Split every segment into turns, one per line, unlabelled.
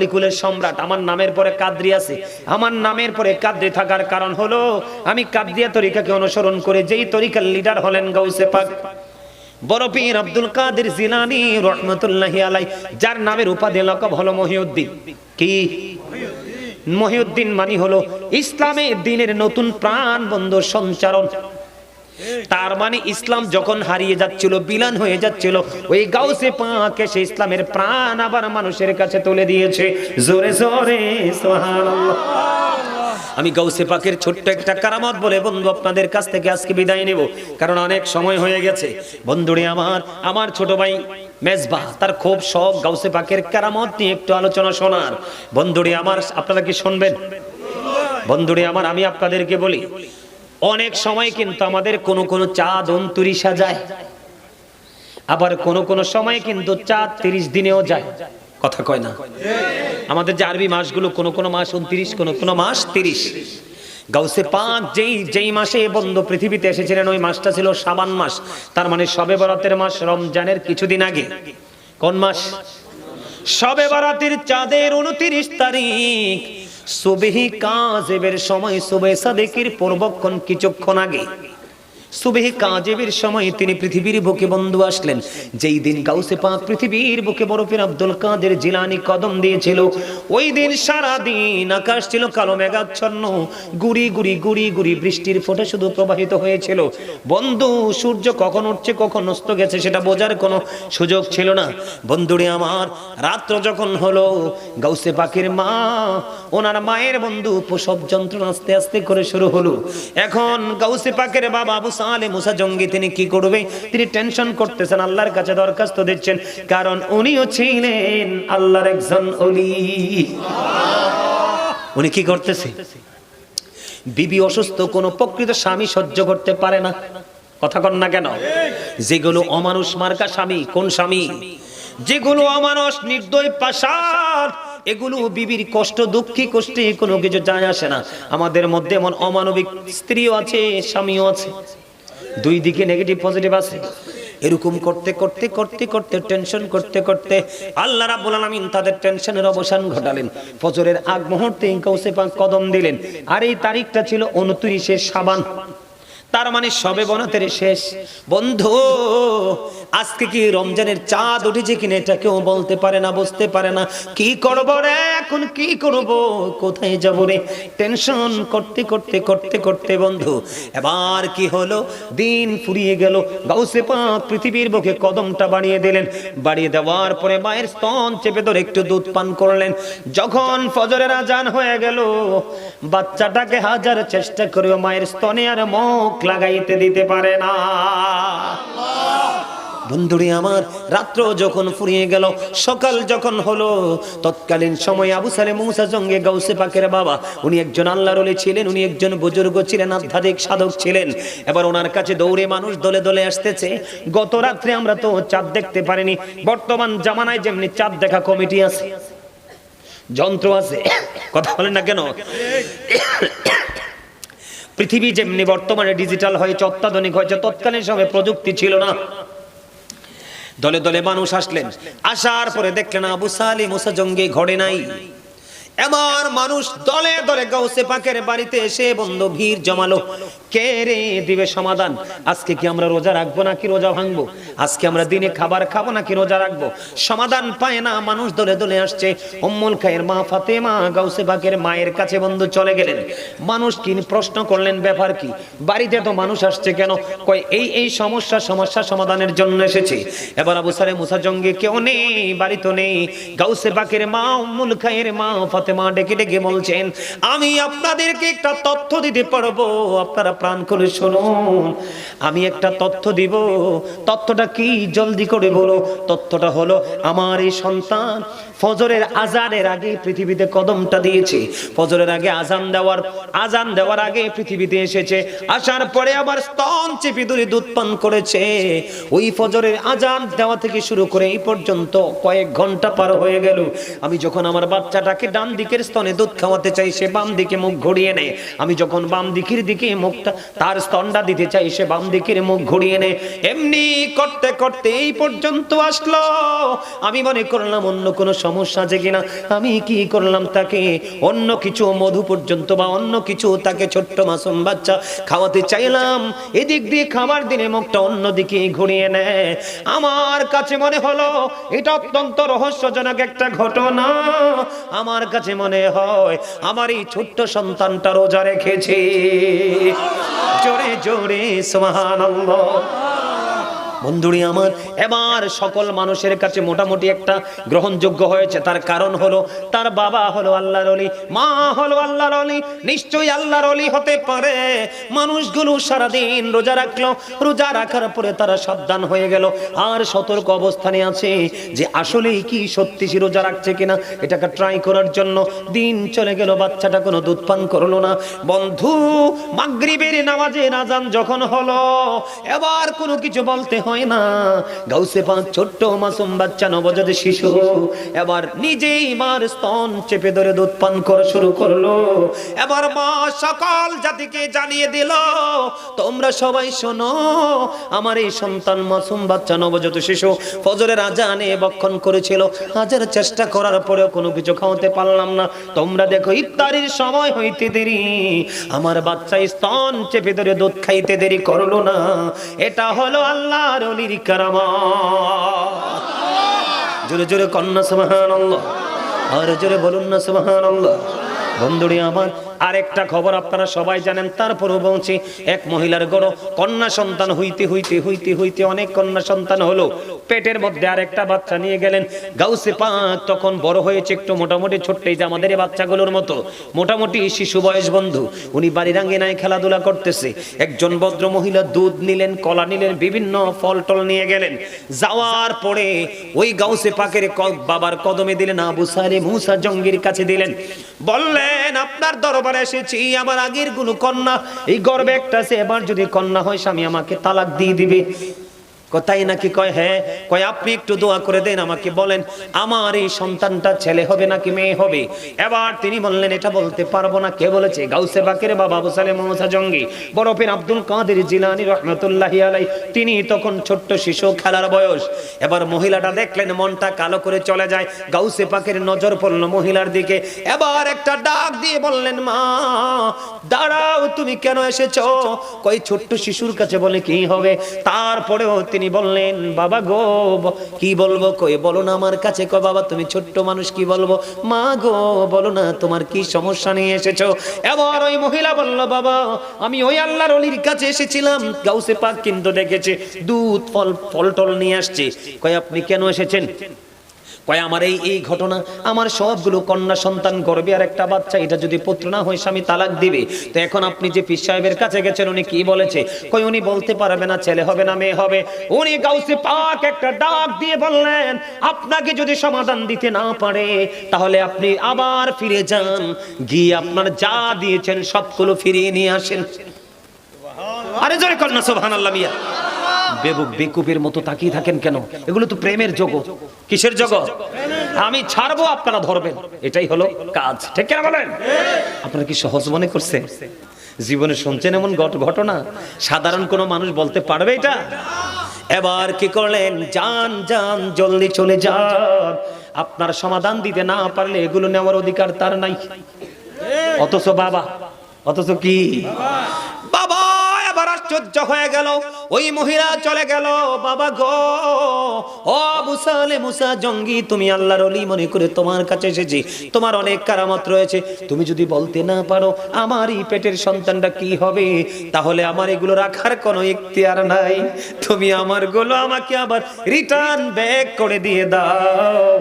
অলিকুলের সম্রাট, আমার নামের পরে কাদ্রি আছে। আমার নামের পরে কাদ্রি থাকার কারণ হলো, আমি কাদ্রিয়া তরিকাকে অনুসরণ করে যেই তরিকার লিডার হলেন গৌসে পাক। বড় পীর আব্দুল কাদের জিলানি রহমতুল্লাহি আলাই যার নামের উপাধি লকব হলো মহিউদ্দিন। কি? মহিউদ্দিন মানে হলো ইসলামের দিনের নতুন প্রাণ বন্ধ সঞ্চারণ। তার মানে ইসলাম যখন হারিয়ে যাচ্ছিল, বিলান হয়ে যাচ্ছিল, ওই গাউসে পাকে সে ইসলামের প্রাণ আবার মানুষের কাছে তুলে দিয়েছে। জোরে জোরে আমি গৌসে পাকের ছোট্ট একটা কারামত বলে, বন্ধু, আপনাদের কাছ থেকে আজকে বিদায় নেব, কারণ অনেক সময় হয়ে গেছে। বন্ধুরে আমার আমার ছোট ভাই মেজবা, তার খুব শখ গাউসে পাকের কারামত নিয়ে একটু আলোচনা শোনার। বন্ধুরে আমার, আপনারা কি শুনবেন? বন্ধুরে আমার, আমি আপনাদেরকে বলি অনেক সময় কিন্তু আমাদের কোনো কোনো চাঁদ উনত্রিশা যায় আবার কোন কোন সময় কিন্তু চাঁদ তিরিশ দিনেও যায়। কথা কয় না? আমাদের যে আরবি মাসগুলো, কোন কোন মাস উনত্রিশ, কোন কোন মাস তিরিশ। গাউসে পাঁচ যেই যেই মাসে বন্ধ পৃথিবীতে এসেছিলেন, ওই মাসটা ছিল সাবান মাস। তার মানে সবে বরাতের মাস রমজানের কিছুদিন আগে। কোন মাস? সবে বরাতের চাঁদের উনত্রিশ তারিখ। সুবেহি কাজেবের সময় সুবে সাদেকির পূর্বক্ষণ কিছুক্ষণ আগে। সুবেহি কাজেবের সময় তিনি পৃথিবীর বুকে বন্ধু আসলেন। যেই দিন গাউসে পাক পৃথিবীর বুকে বরফের আব্দুল কাদের জিলানি কদম দিয়েছিল, ওই দিন সারা দিন আকাশ ছিল কালো মেঘাচ্ছন্ন, গুড়ি গুড়ি গুড়ি গুড়ি বৃষ্টির ফোঁটা শুধু প্রবাহিত হয়েছিল। বন্ধু, সূর্য কখন উঠছে, কখন অস্ত গেছে সেটা বোঝার কোনো সুযোগ ছিল না। বন্ধুরে আমার, রাত্র যখন হলো, গাউসে পাখির মা, ওনার মায়ের বন্ধু প্রসব যন্ত্রণা আস্তে আস্তে করে শুরু হলো। এখন গাউসে পাকের বাবা সালে মুসা জঙ্গি তিনি কি করবে? তিনি টেনশন করতেছেন, আল্লাহর কাছে দরখাস্ত দিচ্ছেন। কারণ উনিও ছিলেন আল্লাহর একজন অলি উনি কি করতেছে? বিবি অসুস্থ, কোন প্রকৃত স্বামী সহ্য করতে পারে না। কথা কন না কেন? যেগুলো অমানুষ মার্কা স্বামী, কোন স্বামী? যেগুলো অমানুষ নির্দয় পাশার এগুলো বিবির কষ্ট, দুঃখী কষ্টে কোনো কিছু যায় আসে না। আমাদের মধ্যে এমন অমানবিক স্ত্রীও আছে, স্বামীও আছে। দুই দিকে নেগেটিভ পজিটিভ আছে। এরকম করতে করতে করতে করতে টেনশন করতে করতে আল্লাহ রাব্বুল আলামিন তাদের টেনশনের অবসান ঘটালেন। ফজরের আগ মুহূর্তে কাউসে পাক কদম দিলেন। আর এই তারিখটা ছিল উনত্রিশে সাবান তার মানে সবে বনাতের শেষ। বন্ধু আজকে কি রমজানের চাঁদ উঠেছে কিনা এটা কেউ বলতে পারে না, বুঝতে পারে না। কি করব রে? এখন কি করব? কোথায় যাব রে? টেনশন করতে করতে করতে করতে বন্ধু, এবার কি হলো? দিন ফুরিয়ে গেল, গাউসে পাক পৃথিবীর বুকে কদমটা বাড়িয়ে দিলেন। বাড়িয়ে দেওয়ার পরে মায়ের স্তন চেপে ধরে একটু দুধ পান করলেন। যখন ফজরের আজান হয়ে গেল, বাচ্চাটাকে হাজার চেষ্টা করেও মায়ের স্তনে আর মুখ লাগাইতে দিতে পারে না। বন্ধুরে আমার রাত্র যখন ফুরিয়ে গেল, সকাল যখন হলো, তৎকালীন সময় আবু সালে মুসা জঙ্গে গাউসে পাকের বাবা, উনি একজন আল্লাহর ওলি ছিলেন, উনি একজন বুজুর্গ ছিলেন, আধ্যাত্মিক সাধক ছিলেন। এবার ওনার কাছে দৌড়ে মানুষ দলে দলে আসতেছে। গত রাত্রে আমরা তো চাঁদ দেখতে পারিনি, বর্তমান জামানায় যেমনি চাঁদ দেখা কমিটি আছে, যন্ত্র আছে, কথা বলেন না কেন? পৃথিবী যেমনি বর্তমানে ডিজিটাল হয়েছে, অত্যাধুনিক হয়েছে, তৎকালীন সময় প্রযুক্তি ছিল না। দলে দলে মানুষ আসলেন। আসার পরে দেখলেন আবু সালিম মুসা জঙ্গি ঘরে নাই। এবার মানুষ দলে দলে গাউসে পাকের বাড়িতে এসে বন্ধ ভিড় জমালো। কে রে দিবে সমাধান? আজকে কি আমরা রোজা রাখব নাকি রোজা ভাঙবো? আজকে আমরা দিনে খাবার খাব নাকি রোজা রাখব? সমাধান পায় না, মানুষ দলে দলে আসছে। উম্মুল খায়ের মা ফাতেমা গাউসে পাকের মায়ের কাছে বন্ধু চলে গেলেন। মানুষ কি প্রশ্ন করলেন, ব্যাপার কি? বাড়িতে তো মানুষ আসছে কেন? কয়, এই এই সমস্যা সমস্যা সমাধানের জন্য এসেছে। এবার আবু সালে মুসা জঙ্গে কেউ নেই, বাড়ি তো নেই। গাউসে পাকের মা, উম্মুল খায়ের মা ফাতেমা ডেকে ডেকে বলছেন, আমি আপনাদেরকে একটা তথ্য দিতে পারব। আপনারা প্রাণ করে শুনুন। আমি একটা তথ্য দিব। তথ্যটা কি? জলদি করে বলো। তথ্যটা হলো, আমার এই সন্তান ফজরের আজানের আগে পৃথিবীতে কদমটা দিয়েছে। ফজরের আগে আজান দেওয়ার আজান দেওয়ার আগে পৃথিবীতে এসেছে। আসার পরে আবার স্তন চেপে ধরে দুধ পান করেছে। ওই ফজরের আজান দেওয়া থেকে শুরু করে এই পর্যন্ত কয়েক ঘণ্টা পার হয়ে গেল। আমি যখন আমার বাচ্চাটাকে ডান দিকের স্তনে দুধ খাওয়াতে চাই, সে বাম দিকে মুখ ঘুরিয়ে নেয়। আমি যখন বাম দিকের দিকে মুখটা তার স্তনটা দিতে চাই, সে বাম দিকের মুখ ঘুরিয়ে নেয়। এমনি করতে করতে এই পর্যন্ত আসলো। আমি মনে করলাম অন্য কোনো সমস্যা আছে কিনা? আমি কি করলাম তাকে? অন্য কিছু মধু পর্যন্ত বা অন্য কিছু তাকে ছোট্ট মাসুম বাচ্চা খাওয়াতে চাইলাম। এদিক দিয়ে খাবার দিনে মুখটা অন্যদিকে ঘুরিয়ে নেয়। আমার কাছে মনে হলো, এটা অত্যন্ত রহস্যজনক একটা ঘটনা। আমার কাছে মনে হয়, আমার এই ছোট্ট সন্তানটা রোজা রেখেছে। জোরে জোরে, সুবহানাল্লাহ। বন্ধুরি আমার, এবার সকল মানুষের কাছে মোটামুটি একটা গ্রহণযোগ্য হয়েছে। তার কারণ হলো, তার বাবা হলো আল্লাহর অলি মা হলো আল্লাহর অলি নিশ্চয়ই আল্লাহর অলি হতে পারে। মানুষগুলো সারাদিন রোজা রাখল, রোজা রাখার পরে তারা সাবধান হয়ে গেল। আর সতর্ক অবস্থানে আছে যে আসলেই কি সত্যি সে রোজা রাখছে কিনা, এটাকে ট্রাই করার জন্য দিন চলে গেল, বাচ্চাটা কোনো দুধ পান করল না। বন্ধু, মাগরিবের নামাজে নাজান যখন হলো, এবার কোনো কিছু বলতে হয় না। গাউসে পাঁচ ছোট্ট মাসুম বাচ্চা, নবজাত শিশু। এবার নিজেই মার স্তন চেপে ধরে দুধ পান করা শুরু করল। এবার মা সকল জাতিকে জানিয়ে দিল, তোমরা সবাই শোনো, আমার এই সন্তান মাসুম বাচ্চা, নবজাত শিশু ফজরের আজানে বক্ষণ করেছিল। হাজার চেষ্টা করার পরেও কোনো কিছু খাওয়াতে পারলাম না। তোমরা দেখো, ইফতারির সময় হইতে দেরি। আমার বাচ্চা স্তন চেপে ধরে দুধ খাইতে দেরি করল না। এটা হলো আল্লাহর অলির কারাম। জোরে জোরে কন্যা সুবহানাল্লাহ। আর জোরে বলুন না বন্ধুরে আমার আরেকটা খবর আপনারা সবাই জানেন তারপরও বলছি এক মহিলার গড় কন্যা সন্তান হইতে হইতে হইতে হইতে অনেক কন্যা সন্তান হলো। পেটের মধ্যে আরেকটা বাচ্চা নিয়ে গেলেন। গাউসে পাক তখন বড় হয়েছে, একটু মোটামুটি ছোট্ট এই যে আমাদের এই বাচ্চাগুলোর মতো। মোটামুটি শিশু বয়স বন্ধু। উনি বাড়ির আঙ্গিনায় খেলাধুলা করতেছে। একজন ভদ্র মহিলা দুধ নিলেন, কলা নিলেন, বিভিন্ন ফল টল নিয়ে গেলেন। যাওয়ার পরে ওই গাউসে পাকের বাবার কদমে দিলেন আবু সালে মুসা জঙ্গির কাছে দিলেন। বললেন, আপনার দরবারে এসেছি, আমার আগেরগুলো কন্যা। এই গর্বে একটা আছে, এবার যদি কন্যা হয়, স্বামী আমাকে তালাক দিয়ে দিবে। কোথায় নাকি কয় হ্যাঁ? কয়, আপনি একটু দোয়া করে দেন আমাকে, বলেন, আমার এই সন্তানটা ছেলে হবে নাকি মেয়ে হবে? এবার তিনি বললেন, এটা বলতে পারব না। কে বলেছে? গাউসে বাকের বাবা আবু সালে মোহাম্মদ জঙ্গি। বরফের আব্দুল কাদের জিলানি রহমতুল্লাহ আলাই তিনি তখন ছোট্ট শিশু, খেলার বয়স। এবার মহিলাটা দেখলেন, মনটা কালো করে চলে যায়। গাউসে পাকের নজর পড়ল মহিলার দিকে। এবার একটা ডাক দিয়ে বললেন, মা, দাঁড়াও, তুমি কেন এসেছ? কই ছোট্ট শিশুর কাছে বলে কি হবে? তারপরেও তিনি বললেন, বাবা গো, কি বলব? কই বলো না আমার কাছে। কয় বাবা, তুমি ছোট্ট মানুষ, কি বলব? মা গো, বলো না তোমার কি সমস্যা নিয়ে এসেছ? এবার ওই মহিলা বলল, বাবা, আমি ওই আল্লাহর অলির কাছে এসেছিলাম। গাউসে পাক কিন্তু দেখেছে দুধ, ফল ফল টল নিয়ে আসছে। কয় আপনি কেন এসেছেন? কয়, আমার এই এই ঘটনা, আমার সবগুলো কন্যা সন্তান গর্বে আর একটা বাচ্চা, এটা যদি পুত্র না হয় স্বামী তালাক দিবে। তো এখন আপনি যে পীর সাহেবের কাছে গেছেন, উনি কি বলেছে? কই উনি বলতে পারবে না, ছেলে হবে না, মেয়ে হবে। উনি গাউসে পাক একটা ডাক দিয়ে বললেন, আপনাকে যদি সমাধান দিতে না পারে, তাহলে আপনি আবার ফিরে যান। গিয়ে আপনার যা দিয়েছেন, সবগুলো ফিরিয়ে নিয়ে আসেন। আরে জোরে কন্যা সুবহানাল্লাহ মিয়া। বেবুক বেকুবের মতো তাকিয়ে থাকেন কেন? এগুলো তো প্রেমের জগৎ। কিসের জগৎ? আমি ছাড়বো, আপনারা ধরবেন। এটাই হলো কাজ। ঠিক কিনা বলেন? আপনারা কি সহজ মনে করছেন জীবনে শুনছেন এমন ঘট- ঘটনা? সাধারণ কোনো মানুষ বলতে পারবে এটা? এবার কি করলেন? যান যান, জলদি চলে যান। আপনার সমাধান দিতে না পারলে এগুলো নেওয়ার অধিকার তার নাই। অথচ বাবা, অথচ কি? আশ্চর্য হয়ে গেল। ওই মহিলা চলে গেল। বাবা গো, ও মুসালে মুসা জঙ্গি, তুমি আল্লাহর অলি মনে করে তোমার কাছে এসেছি। তোমার অনেক কারামত রয়েছে। তুমি যদি বলতে না পারো আমার এই পেটের সন্তানটা কি হবে, তাহলে আমার এগুলো রাখার কোনো ইখতিয়ার নাই। তুমি আমারগুলো আমাকে আবার রিটার্ন ব্যাক করে দিয়ে দাও।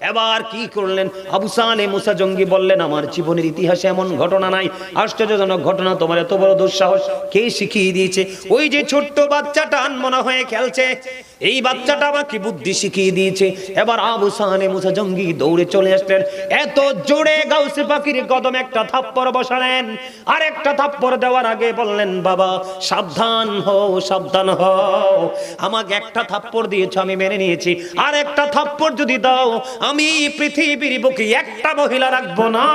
এবার কি করলেন? আবু সালে মুসা জঙ্গি বললেন, আমার জীবনের ইতিহাসে এমন ঘটনা নাই। আশ্চর্যজনক ঘটনা, তোমার এত বড় দুঃসাহস। কে শিখিয়ে দিয়েছে? ওই যে ছোট্ট বাচ্চাটা আনমনা হয়ে খেলছে। এই বাচ্চাটা আমাকে বুদ্ধি শিখিয়ে দিয়েছে। এবার আবু সাহানে মুসা জঙ্গি দৌড়ে চলে আসলেন। এত জোরে গাউসে পাখির কদম একটা থাপ্পড় বসালেন। আর একটা থাপ্পড় দেওয়ার আগে বললেন, বাবা, সাবধান হও সাবধান হও। আমাকে একটা থাপ্পড় দিয়েছ, আমি মেনে নিয়েছি। আর একটা থাপ্পড় যদি দাও, আমি পৃথিবীর বুকে একটা মহিলা রাখব না।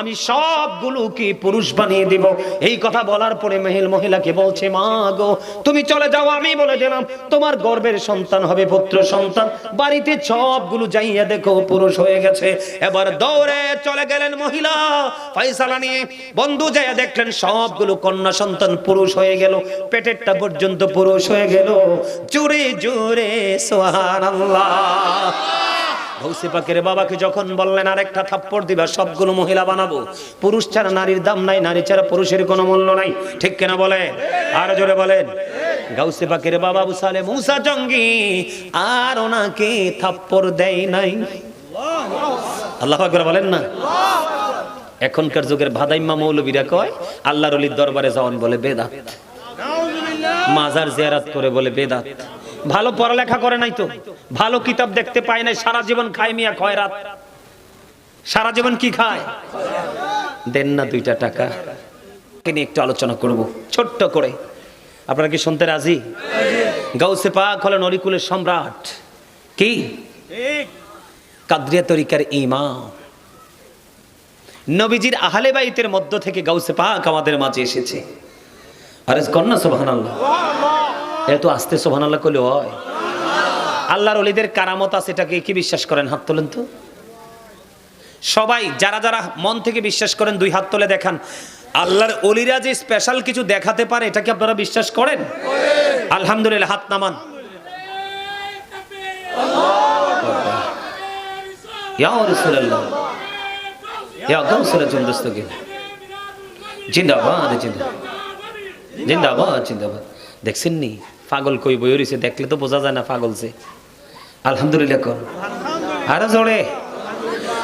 আমি সবগুলোকে পুরুষ বানিয়ে দিব। এই কথা বলার পরে মেহিল মহিলাকে বলছে, মা গো, তুমি চলে যাও, আমি বলে দিলাম, তোমার গর্বের সন্তান হবে, পুত্র সন্তান। বাড়িতে সবগুলো যাইয়া দেখো, পুরুষ হয়ে গেছে। এবার দৌড়ে চলে গেলেন মহিলা। ফয়সালা নিয়ে বন্ধু যাইয়া দেখলেন, সবগুলো কন্যা সন্তান পুরুষ হয়ে গেল। পেটেরটা পর্যন্ত পুরুষ হয়ে গেল। জোরে জোরে সোহানাল্লাহ গৌসে পাকের বাবাকে যখন বললেন আর একটা থাপ্পড় দিবা, সবগুলো মহিলা বানাবো। পুরুষ ছাড়া নারীর দাম নাই, নারী ছাড়া পুরুষের কোনো মূল্য নাই। ঠিক কিনা বলে আর জোরে বলেন। গাউসে পাকের বাবা বুসালে মুসা জঙ্গি, আর ওনাকে থাপ্পড় দেয় নাই। আল্লাহ আকবার বলেন না? এখনকার যুগের ভাদাইম্মা মৌলবীরা কয়, আল্লাহর অলির দরবারে যাওয়ান বলে বেদাত। মাজার জিয়ারাত করে বলে বেদাত। ভালো পড়ালেখা করে নাই তো। ভালো কিতাব দেখতে পায় নাই সারা জীবন খায় মিয়া খয়রাত সারা জীবন কি খায়? দেন না দুইটা টাকা। নিয়ে একটু আলোচনা করব ছোট্ট করে। আপনারা কি শুনতে রাজি? গাউসে পাক হলেন অরিকুলের সম্রাট। কি? কাদ্রিয়া তরিকার ইমাম। নবীজির আহলে বাইতের মধ্য থেকে গাউসে পাক আমাদের মাঝে এসেছে। আরে কন্যা সোভান আল্লাহ এত আস্তে সোভান আল্লাহ করলে হয় আল্লাহর অলিদের কারামত আছে, এটাকে কি বিশ্বাস করেন? হাত তোলেন তো। সবাই যারা যারা মন থেকে বিশ্বাস করেন, দুই হাত তোলে দেখান। আল্লাহর অলিরা যে স্পেশাল কিছু দেখাতে পারে, এটা কি আপনারা বিশ্বাস করেন? আলহামদুলিল্লাহ, হাত নামান। জিন্দাবাদ জিন্দাবাদ। জিন্দাবাদ দেখছেন নি পাগল কই বই রইছে দেখলে তো বোঝা যায় না পাগল সে। আলহামদুলিল্লাহ কর। আরও জোরে।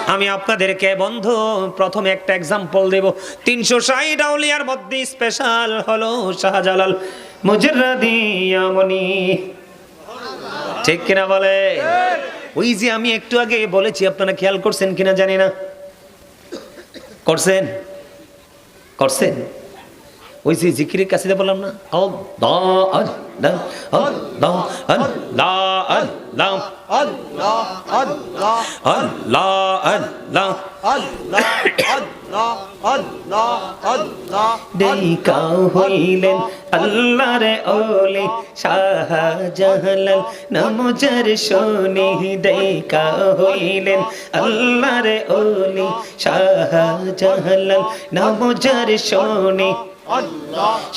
আমি আপনাদেরকে বন্ধু, প্রথমে একটা এক্সাম্পল দেব। তিনশো ষাট আউলিয়ার মধ্যে স্পেশাল হলো শাহজালাল মুজরাদিয়ামনি ঠিক কিনা বলে? ওই যে আমি একটু আগে বলেছি, আপনারা খেয়াল করছেন কিনা জানি না। করছেন? করছেন? ওই যে জিকিরের কাছে বললাম না আল্লাহ আল্লাহ আল্লাহ আল্লাহ আল্লাহ
আল্লাহ আল্লাহ
আল্লাহ আল্লাহ
আল্লাহ
ডেকা হইলেন আল্লাহর ওলি শাহজাহালাল নামজার শোনে ডেকা হইলেন আল্লাহর ওলি শাহজাহালাল নামজার শোনে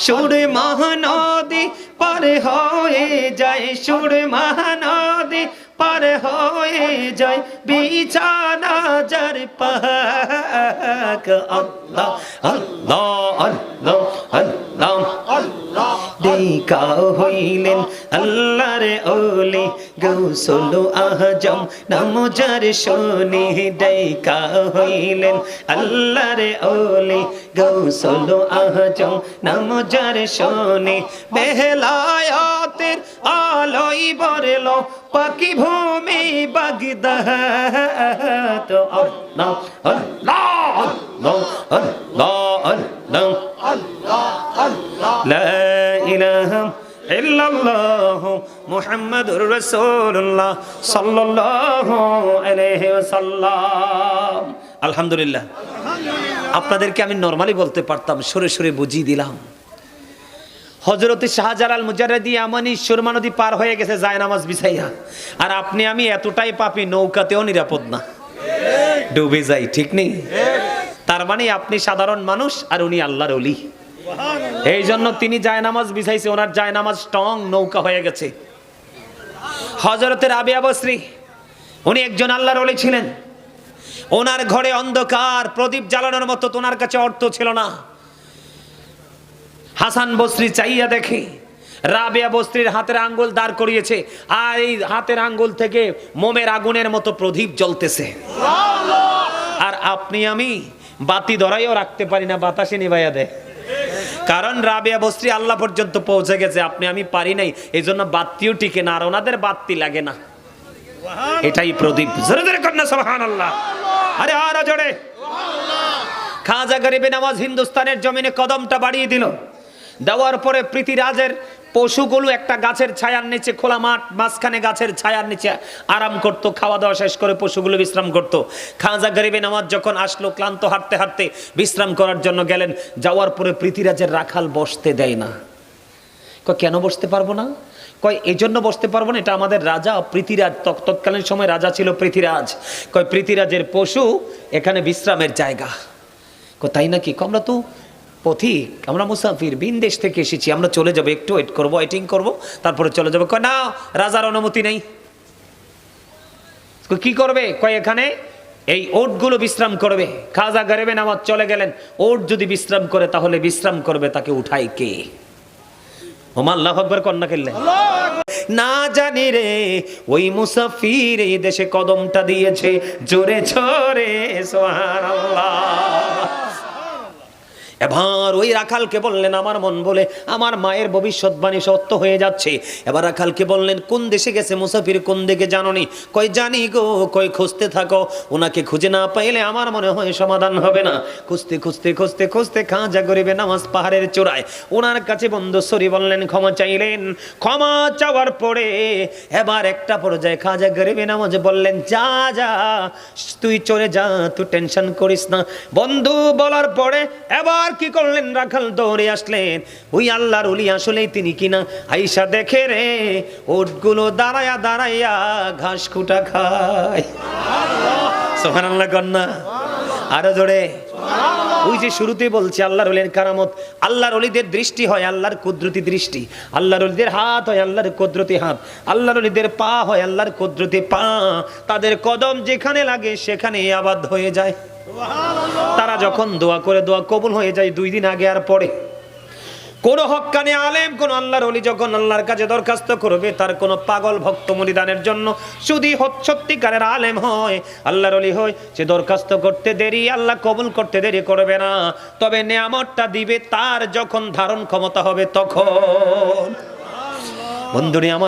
সুর মহানদী পার হয়ে যায়, সুর মহানদী পার হয়ে যায়। বিছানা যার পাক, আল্লাহ আল্লাহ আল্লাহ আল্লাহ। মালাইকা হইলেন আল্লাহর ওলি গৌসল আজম নাম যার শুনি ডাইকা হইলেন আল্লাহর ওলি গৌসল আজম নাম যার শুনি বেহলায়াতের আলোই বরলো পাকি ভূমি বাগদাদ আল্লাহ আল্লাহ আল্লাহ আল্লাহ আল্লাহ।
আল্লাহ
আলহামদুলিল্লাহ। আপনাদেরকে আমি নর্মালি বলতে পারতাম সরে সরে বুঝিয়ে দিলাম। হজরতে আল মুজারদি আমানি সুরমানদী পার হয়ে গেছে জায় নামাজ বিছাইয়া। আর আপনি আমি এতটাই পাপি নৌকাতেও নিরাপদ না। ডুবে যাই ঠিক নেই? তার মানে আপনি সাধারণ মানুষ আর উনি আল্লাহর অলি এই জন্য তিনি জায়নামাজ বিছাইছে ওনার জায়নামাজ স্ট্রং নৌকা হয়ে গেছে। হজরতের আবিয়া বসরি উনি একজন আল্লাহর অলি ছিলেন। ওনার ঘরে অন্ধকার প্রদীপ জ্বালানোর মতো তোনার কাছে অর্থ ছিল না। হাসান বসরি চাইয়া দেখে রাবেয়া বস্ত্রীর হাতের আঙ্গুল দাঁড় করিয়েছে আর এই হাতের আঙ্গুল থেকে মোমের আগুনের মতো প্রদীপ জ্বলতেছে। আর আপনি আমি বাতি ধরাইও রাখতে পারি না বাতাসে নিভাইয়া দেয়। কারণ রাবিয়া বস্ত্রী আল্লাহ পর্যন্ত পৌঁছে গেছে, আপনি আমি পারি নাই এই জন্য বাত্তিও টিকে না, আর ওনাদের বাত্তি লাগে না। এটাই প্রদীপ। আল্লাহ আরে খাজা গরিবে নামাজ হিন্দুস্তানের জমিনে কদমটা বাড়িয়ে দিল। দেওয়ার পরে পৃথিরাজের পশুগুলো একটা গাছের ছায়ার নিচে খোলা মাঠ, মাঝখানে গাছের ছায়ার নিচে আরাম করত খাওয়া দাওয়া শেষ করে পশুগুলো বিশ্রাম করত। খাজা গরিবে নামাজ যখন আসলো, ক্লান্ত হাঁটতে হাঁটতে বিশ্রাম করার জন্য গেলেন, যাওয়ার পরে পৃথিরাজের রাখাল বসতে দেয় না। কেন বসতে পারব না? কয় এই জন্য বসতে পারব না, এটা আমাদের রাজা, পৃথিরাজ তৎ- তৎকালীন সময় রাজা ছিল পৃথিরাজ। কয়, পৃথিরাজের পশু এখানে বিশ্রামের জায়গা। তাই নাকি? আমরা তো পথিক। আমরা মুসাফির, বিন দেশ থেকে এসেছি। আমরা চলে যাব, একটু ওয়েট করব ওয়েটিং করব, তারপরে চলে যাব। কয় না রাজার অনুমতি নেই। কি করবে? কয়, এখানে এই ওটগুলো বিশ্রাম করবে। খাজা গরেবে নামাজ চলে গেলেন। ওট যদি বিশ্রাম করে, তাহলে বিশ্রাম করবে তাকে উঠাই কে? আল্লাহ না জানি রে, ওই মুসাফির এই দেশে কদমটা দিয়েছে। জোরে ছরে সুবহানাল্লাহ। এবার ওই রাখালকে বললেন, আমার মন বলে আমার মায়ের ভবিষ্যৎবাণী সত্য হয়ে যাচ্ছে। এবার রাখালকে বললেন, কোন দেশে গেছে মুসাফির, কোন দিকে জাননি? কই জানি গো, কই খুঁজতে থাকো। ওনাকে খুঁজে না পাইলে আমার মনে হয় সমাধান হবে না। খুঁজতে খুঁজতে খুঁজতে খুঁজতে খাঁজা গরিবে নামাজ পাহাড়ের চূড়ায় ওনার কাছে বন্ধু সরি বললেন, ক্ষমা চাইলেন। ক্ষমা চাওয়ার পরে এবার একটা পর্যায়ে খাজা গরিবে নামাজ বললেন, যা যা, তুই চলে যা, তুই টেনশন করিস না। বন্ধু বলার পরে এবার কি করলেন? রাখাল দৌড়ে আসলেন। ওই আল্লাহর উলি আসলেই তিনি কিনা। আইসা দেখে রে ওটগুলো দাঁড়ায়া দাঁড়াইয়া ঘাস খুঁটা খায়। সোহানাল্লাহ কন্যা। আরও জোরে। ওই যে শুরুতে বলছে আল্লাহর অলির কারামত। আল্লাহর অলিদের দৃষ্টি হয় আল্লাহর কুদরতি দৃষ্টি। আল্লাহর অলিদের হাত হয় আল্লাহর কুদরতি হাত। আল্লাহর অলিদের পা হয় আল্লাহর কুদরতি পা। তাদের কদম যেখানে লাগে সেখানে আবাদ হয়ে যায়। তারা যখন দোয়া করে দোয়া কবুল হয়ে যায় দুই দিন আগে আর পরে। কোন হক্কানি আলেম, কোন আল্লাহর অলি যখন আল্লাহর কাছে দরখাস্ত করবে, তার কোন পাগল ভক্ত মনিদানের জন্য শুধু সত্যিকারের আলেম হয়, আল্লাহর অলি হয় সে দরখাস্ত করতে দেরি, আল্লাহ কবুল করতে দেরি করবে না। তবে নেয়ামতটা দিবে তার যখন ধারণ ক্ষমতা হবে তখন। বন্ধুরে আমার